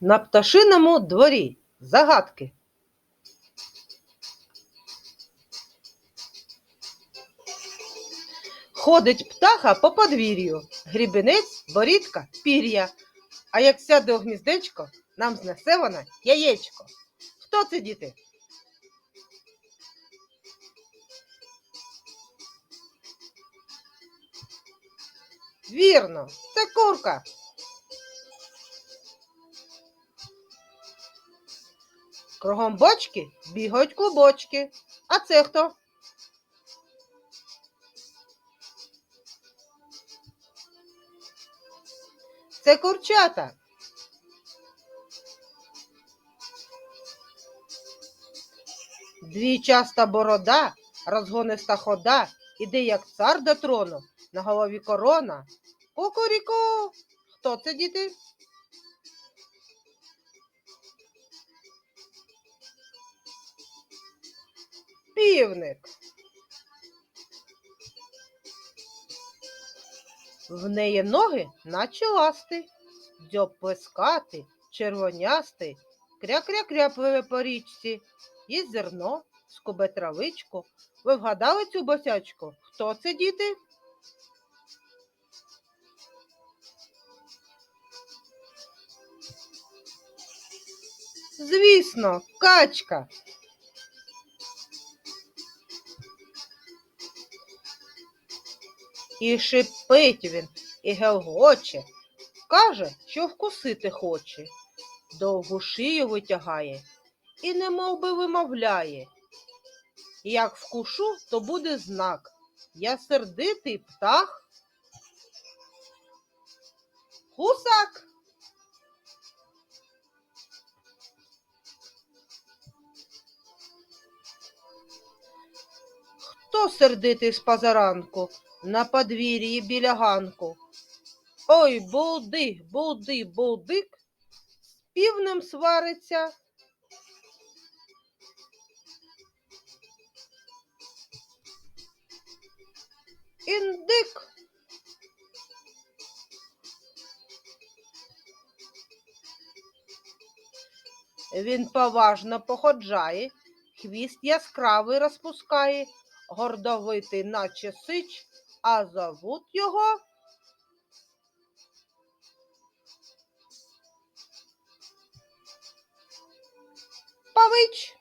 На пташиному дворі загадки. Ходить птаха по подвір'ю, грібенець, борідка, пір'я. А як сяде у гніздечко, нам знесе вона яєчко. Хто це, діти? Вірно, це курка. Кругом бочки бігають клубочки. А це хто? Це курчата. Двічаста борода, розгониста хода, іде як цар до трону, на голові корона. Кукуріку. Хто це, діти? Півник. В неї ноги, наче ласти, дзьоб плескати, червонястий, кря-кря-кря пливе по річці, і зерно, скубе травичку. Ви вгадали цю босячку? Хто це, діти? Звісно, качка. І шипить він, і гелгоче, каже, що вкусити хоче, довгу шию витягає і немов би вимовляє. Як вкушу, то буде знак. Я сердитий птах. Гусак. Хто сердитий з позаранку на подвір'ї біля ганку? Ой, булдик, булди, булдик, з півнем свариться. Індик. Він поважно походжає, хвіст яскравий розпускає, гордовитий, наче сич, а зовут його. Павич.